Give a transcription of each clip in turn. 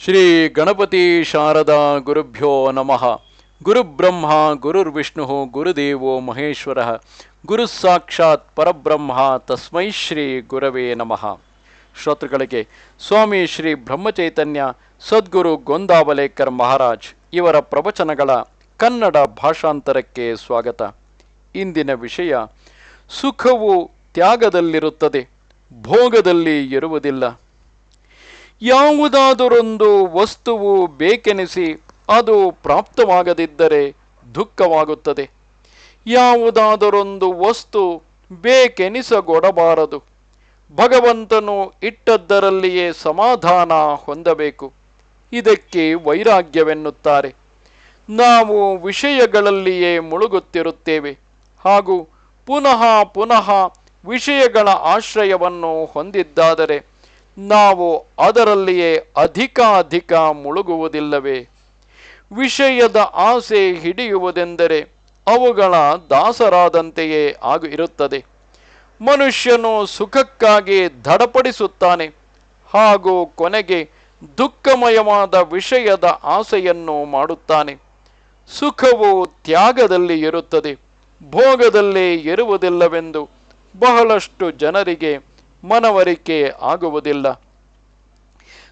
ಶ್ರೀ ಗಣಪತಿ ಶಾರದಾ ಗುರುಭ್ಯೋ ನಮಃ. ಗುರುಬ್ರಹ್ಮ ಗುರುರ್ವಿಷ್ಣು ಗುರುದೇವೋ ಮಹೇಶ್ವರ, ಗುರು ಸಾಕ್ಷಾತ್ ಪರಬ್ರಹ್ಮ ತಸ್ಮೈ ಶ್ರೀ ಗುರವೇ ನಮಃ. ಶ್ರೋತೃಗಳಿಗೆ, ಸ್ವಾಮಿ ಶ್ರೀ ಬ್ರಹ್ಮಚೈತನ್ಯ ಸದ್ಗುರು ಗೊಂದಾವಲೇಕರ್ ಮಹಾರಾಜ್ ಇವರ ಪ್ರವಚನಗಳ ಕನ್ನಡ ಭಾಷಾಂತರಕ್ಕೆ ಸ್ವಾಗತ. ಇಂದಿನ ವಿಷಯ, ಸುಖವು ತ್ಯಾಗದಲ್ಲಿರುತ್ತದೆ, ಭೋಗದಲ್ಲಿ ಇರುವುದಿಲ್ಲ. ಯಾವುದಾದರೊಂದು ವಸ್ತುವು ಬೇಕೆನಿಸಿ ಅದು ಪ್ರಾಪ್ತವಾಗದಿದ್ದರೆ ದುಃಖವಾಗುತ್ತದೆ. ಯಾವುದಾದರೊಂದು ವಸ್ತು ಬೇಕೆನಿಸಗೊಡಬಾರದು. ಭಗವಂತನು ಇಟ್ಟದ್ದರಲ್ಲಿಯೇ ಸಮಾಧಾನ ಹೊಂದಬೇಕು. ಇದಕ್ಕೆ ವೈರಾಗ್ಯವೆನ್ನುತ್ತಾರೆ. ನಾವು ವಿಷಯಗಳಲ್ಲಿಯೇ ಮುಳುಗುತ್ತಿರುತ್ತೇವೆ. ಹಾಗೂ ಪುನಃ ಪುನಃ ವಿಷಯಗಳ ಆಶ್ರಯವನ್ನು ಹೊಂದಿದ್ದಾದರೆ ನಾವು ಅದರಲ್ಲಿಯೇ ಅಧಿಕ ಅಧಿಕ ಮುಳುಗುವುದಿಲ್ಲವೇ? ವಿಷಯದ ಆಸೆ ಹಿಡಿಯುವುದೆಂದರೆ ಅವುಗಳ ದಾಸರಾದಂತೆಯೇ ಆಗು ಇರುತ್ತದೆ. ಮನುಷ್ಯನು ಸುಖಕ್ಕಾಗಿ ದಡಪಡಿಸುತ್ತಾನೆ ಹಾಗೂ ಕೊನೆಗೆ ದುಃಖಮಯವಾದ ವಿಷಯದ ಆಸೆಯನ್ನು ಮಾಡುತ್ತಾನೆ. ಸುಖವು ತ್ಯಾಗದಲ್ಲಿ ಇರುತ್ತದೆ. ಭೋಗದಲ್ಲಿ ಇರುವುದಿಲ್ಲವೆಂದು ಬಹಳಷ್ಟು ಜನರಿಗೆ ಮನವರಿಕೆ ಆಗುವುದಿಲ್ಲ.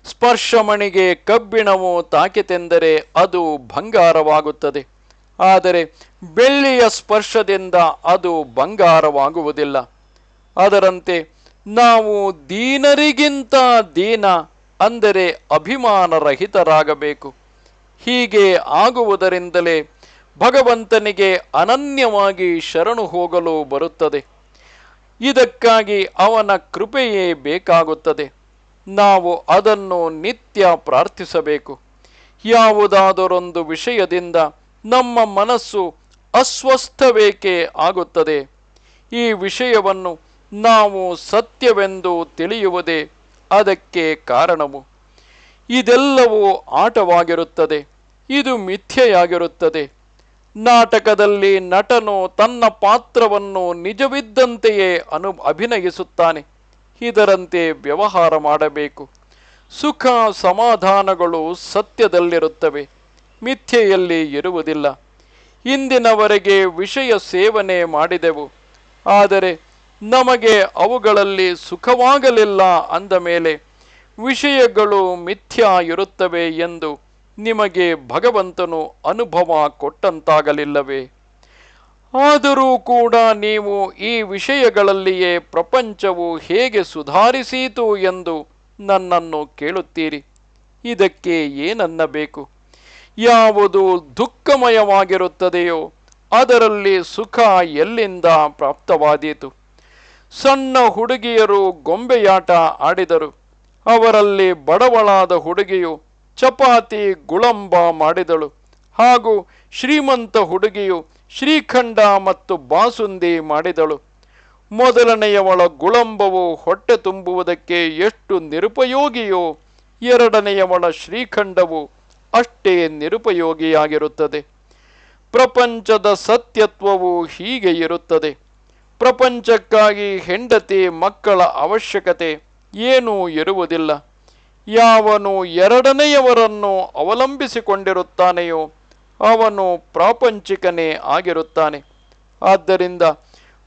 ಸ್ಪರ್ಶಮಣಿಗೆ ಕಬ್ಬಿಣವು ತಾಕಿತೆಂದರೆ ಅದು ಬಂಗಾರವಾಗುತ್ತದೆ. ಆದರೆ ಬೆಳ್ಳಿಯ ಸ್ಪರ್ಶದಿಂದ ಅದು ಬಂಗಾರವಾಗುವುದಿಲ್ಲ. ಅದರಂತೆ ನಾವು ದೀನರಿಗಿಂತ ದೀನ ಅಂದರೆ ಅಭಿಮಾನರಹಿತರಾಗಬೇಕು. ಹೀಗೆ ಆಗುವುದರಿಂದಲೇ ಭಗವಂತನಿಗೆ ಅನನ್ಯವಾಗಿ ಶರಣು ಹೋಗಲು ಬರುತ್ತದೆ. ಇದಕ್ಕಾಗಿ ಅವನ ಕೃಪೆಯೇ ಬೇಕಾಗುತ್ತದೆ. ನಾವು ಅದನ್ನು ನಿತ್ಯ ಪ್ರಾರ್ಥಿಸಬೇಕು. ಯಾವುದಾದರೊಂದು ವಿಷಯದಿಂದ ನಮ್ಮ ಮನಸ್ಸು ಅಸ್ವಸ್ಥವೇಕೆ ಆಗುತ್ತದೆ? ಈ ವಿಷಯವನ್ನು ನಾವು ಸತ್ಯವೆಂದು ತಿಳಿಯುವುದೇ ಅದಕ್ಕೆ ಕಾರಣವು. ಇದೆಲ್ಲವೂ ಆಟವಾಗಿರುತ್ತದೆ. ಇದು ಮಿಥ್ಯೆಯಾಗಿರುತ್ತದೆ. ನಾಟಕದಲ್ಲಿ ನಟನು ತನ್ನ ಪಾತ್ರವನ್ನು ನಿಜವಿದ್ದಂತೆಯೇ ಅನು ಅಭಿನಯಿಸುತ್ತಾನೆ. ಇದರಂತೆ ವ್ಯವಹಾರ ಮಾಡಬೇಕು. ಸುಖ ಸಮಾಧಾನಗಳು ಸತ್ಯದಲ್ಲಿರುತ್ತವೆ. ಮಿಥ್ಯೆಯಲ್ಲಿ ಇರುವುದಿಲ್ಲ. ಇಂದಿನವರೆಗೆ ವಿಷಯ ಸೇವನೆ ಮಾಡಿದೆವು. ಆದರೆ ನಮಗೆ ಅವುಗಳಲ್ಲಿ ಸುಖವಾಗಲಿಲ್ಲ ಅಂದ ಮೇಲೆ ವಿಷಯಗಳು ಮಿಥ್ಯ ಇರುತ್ತವೆ ಎಂದು ನಿಮಗೆ ಭಗವಂತನು ಅನುಭವ ಕೊಟ್ಟಂತಾಗಲಿಲ್ಲವೇ? ಆದರೂ ಕೂಡ ನೀವು ಈ ವಿಷಯಗಳಲ್ಲಿಯೇ ಪ್ರಪಂಚವು ಹೇಗೆ ಸುಧಾರಿಸೀತು ಎಂದು ನನ್ನನ್ನು ಕೇಳುತ್ತೀರಿ. ಇದಕ್ಕೆ ಏನನ್ನಬೇಕು? ಯಾವುದು ದುಃಖಮಯವಾಗಿರುತ್ತದೆಯೋ ಅದರಲ್ಲಿ ಸುಖ ಎಲ್ಲಿಂದ ಪ್ರಾಪ್ತವಾದೀತು? ಸಣ್ಣ ಹುಡುಗಿಯರು ಗೊಂಬೆಯಾಟ ಆಡಿದರು. ಅವರಲ್ಲಿ ಬಡವಳಾದ ಹುಡುಗಿಯು ಚಪಾತಿ ಗುಳಂಬ ಮಾಡಿದಳು. ಹಾಗೂ ಶ್ರೀಮಂತ ಹುಡುಗಿಯು ಶ್ರೀಖಂಡ ಮತ್ತು ಬಾಸುಂದಿ ಮಾಡಿದಳು. ಮೊದಲನೆಯವಳ ಗುಳಂಬವು ಹೊಟ್ಟೆ ತುಂಬುವುದಕ್ಕೆ ಎಷ್ಟು ನಿರುಪಯೋಗಿಯೋ, ಎರಡನೆಯವಳ ಶ್ರೀಖಂಡವು ಅಷ್ಟೇ ನಿರುಪಯೋಗಿಯಾಗಿರುತ್ತದೆ. ಪ್ರಪಂಚದ ಸತ್ಯತ್ವವು ಹೀಗೆ ಇರುತ್ತದೆ. ಪ್ರಪಂಚಕ್ಕಾಗಿ ಹೆಂಡತಿ ಮಕ್ಕಳ ಅವಶ್ಯಕತೆ ಏನೂ ಇರುವುದಿಲ್ಲ. ಯಾವನು ಎರಡನೆಯವರನ್ನು ಅವಲಂಬಿಸಿಕೊಂಡಿರುತ್ತಾನೆಯೋ ಅವನು ಪ್ರಾಪಂಚಿಕನೇ ಆಗಿರುತ್ತಾನೆ. ಆದ್ದರಿಂದ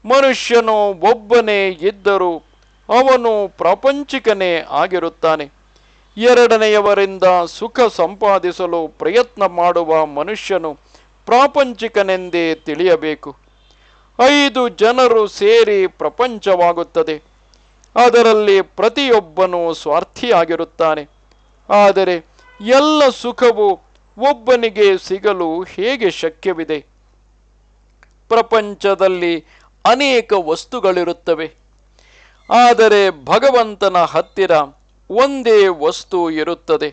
ಮನುಷ್ಯನು ಒಬ್ಬನೇ ಇದ್ದರೂ ಅವನು ಪ್ರಾಪಂಚಿಕನೇ ಆಗಿರುತ್ತಾನೆ. ಎರಡನೆಯವರಿಂದ ಸುಖ ಸಂಪಾದಿಸಲು ಪ್ರಯತ್ನ ಮಾಡುವ ಮನುಷ್ಯನು ಪ್ರಾಪಂಚಿಕನೆಂದೇ ತಿಳಿಯಬೇಕು. ಐದು ಜನರು ಸೇರಿ ಪ್ರಪಂಚವಾಗುತ್ತದೆ. ಅದರಲ್ಲಿ ಪ್ರತಿಯೊಬ್ಬನು ಸ್ವಾರ್ಥಿಯಾಗಿರುತ್ತಾನೆ. ಆದರೆ ಎಲ್ಲ ಸುಖವು ಒಬ್ಬನಿಗೆ ಸಿಗಲು ಹೇಗೆ ಶಕ್ಯವಿದೆ? ಪ್ರಪಂಚದಲ್ಲಿ ಅನೇಕ ವಸ್ತುಗಳಿರುತ್ತವೆ. ಆದರೆ ಭಗವಂತನ ಹತ್ತಿರ ಒಂದೇ ವಸ್ತು ಇರುತ್ತದೆ.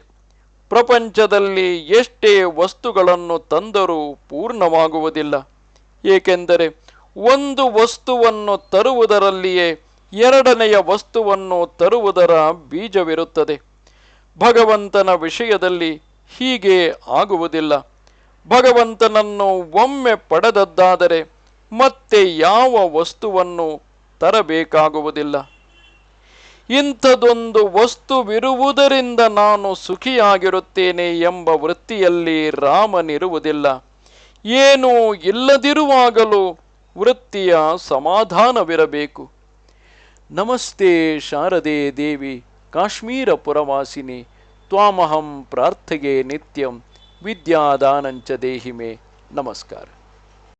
ಪ್ರಪಂಚದಲ್ಲಿ ಎಷ್ಟೇ ವಸ್ತುಗಳನ್ನು ತಂದರೂ ಪೂರ್ಣವಾಗುವುದಿಲ್ಲ. ಏಕೆಂದರೆ ಒಂದು ವಸ್ತುವನ್ನು ತರುವುದರಲ್ಲಿಯೇ ಎರಡನೆಯ ವಸ್ತುವನ್ನು ತರುವುದರ ಬೀಜವಿರುತ್ತದೆ. ಭಗವಂತನ ವಿಷಯದಲ್ಲಿ ಹೀಗೆ ಆಗುವುದಿಲ್ಲ. ಭಗವಂತನನ್ನು ಒಮ್ಮೆ ಪಡೆದದ್ದಾದರೆ ಮತ್ತೆ ಯಾವ ವಸ್ತುವನ್ನು ತರಬೇಕಾಗುವುದಿಲ್ಲ. ಇಂಥದೊಂದು ವಸ್ತುವಿರುವುದರಿಂದ ನಾನು ಸುಖಿಯಾಗಿರುತ್ತೇನೆ ಎಂಬ ವೃತ್ತಿಯಲ್ಲಿ ರಾಮನಿರುವುದಿಲ್ಲ. ಏನೂ ಇಲ್ಲದಿರುವಾಗಲೂ ವೃತ್ತಿಯ ಸಮಾಧಾನವಿರಬೇಕು. नमस्ते शारदे देवी काश्मीरपुरवासिनि त्वामहं प्रार्थये नित्यं विद्यादानञ्च देहि मे। नमस्कार।